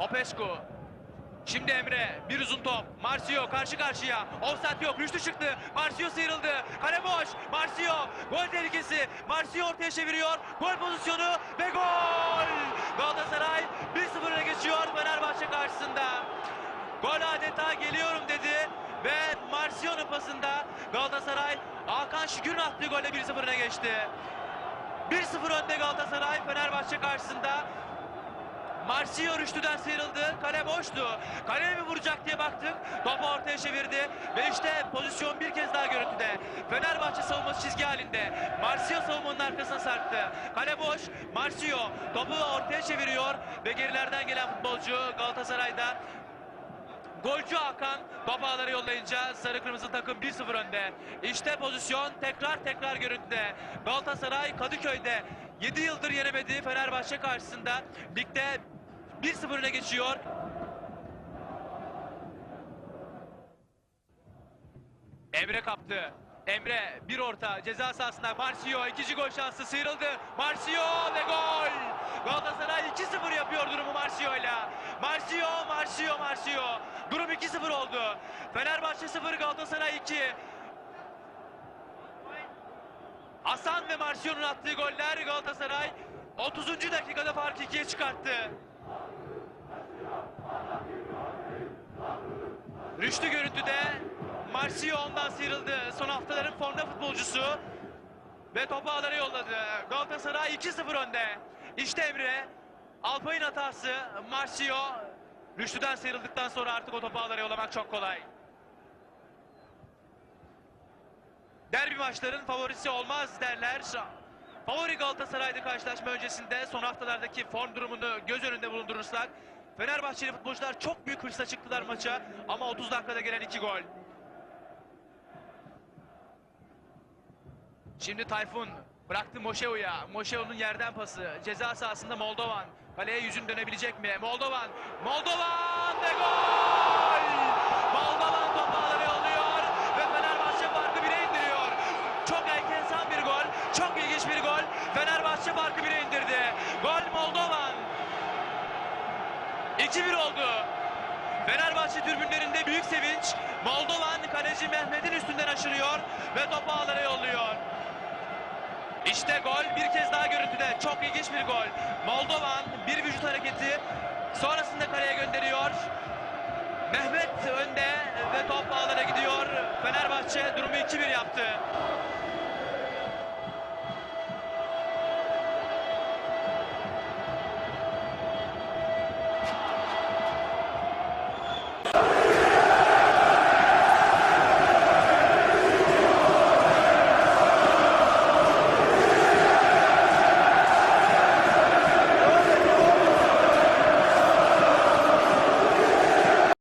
Popescu. Şimdi Emre. Bir uzun top. Marcio karşı karşıya. Offside yok. Rüştü çıktı. Marcio sıyrıldı. Kale boş. Marcio. Gol tehlikesi. Marcio ortaya çeviriyor. Gol pozisyonu ve gol. Galatasaray 1-0 öne geçiyor Fenerbahçe karşısında. Gol adeta geliyorum dedi ve Marcion'un pasında Galatasaray Hakan Şükür'ün attığı golle 1-0 öne geçti. 1-0 önde Galatasaray Fenerbahçe karşısında. Marcio Rüştü'den sıyrıldı. Kale boştu. Kaleye mi vuracak diye baktık. Topu ortaya çevirdi. Ve işte pozisyon bir kez daha görüntüde. Fenerbahçe savunması çizgi halinde. Marcio savunmanın arkasına sarktı. Kale boş. Marcio topu ortaya çeviriyor. Ve gerilerden gelen futbolcu Galatasaray'da Golcü Hakan ağlara yollayınca sarı kırmızı takım 1-0 önde. İşte pozisyon tekrar tekrar görüntüde. Galatasaray Kadıköy'de 7 yıldır yenemediği Fenerbahçe karşısında ligde 1-0 öne geçiyor. Emre kaptı. Emre bir orta ceza sahasında Marcio ikinci gol şansı sıyrıldı. Marcio ve gol. Galatasaray 2-0 yapıyor durumu Marcio ile. Marcio, Marcio, Marcio. Durum 2-0 oldu. Fenerbahçe 0 Galatasaray 2. Hasan ve Marcio'nun attığı goller Galatasaray 30. dakikada farkı ikiye çıkarttı. Rüştü görüntüde Marcio ondan sıyrıldı. Son haftaların formda futbolcusu. Ve topu ağlara yolladı. Galatasaray 2-0 önde. İşte Emre. Alpay'ın hatası. Marcio. Rüştü'den sıyrıldıktan sonra artık o topu ağlara yollamak çok kolay. Derbi maçların favorisi olmaz derler. Favori Galatasaray'da karşılaşma öncesinde son haftalardaki form durumunu göz önünde bulundurursak Fenerbahçeli futbolcular çok büyük hırsla çıktılar maça ama 30 dakikada gelen iki gol. Şimdi Tayfun bıraktı Moşeo'ya. Moşeo'nun yerden pası. Ceza sahasında Moldovan. Kaleye yüzün dönebilecek mi? Moldovan. Moldovan ve gol! Moldovan topu yolluyor ve Fenerbahçe farkı bire indiriyor. Çok enteresan bir gol. Çok ilginç bir gol. Fenerbahçe farkı bire indirdi. Gol Moldovan. 2-1 oldu. Fenerbahçe tribünlerinde büyük sevinç. Moldovan kaleci Mehmet'in üstünden aşırıyor ve topu ağlara yolluyor. İşte gol bir kez daha görüntüde. Çok ilginç bir gol. Moldovan bir vücut hareketi sonrasında kaleye gönderiyor. Mehmet önde ve top ağlara gidiyor. Fenerbahçe durumu 2-1 yaptı.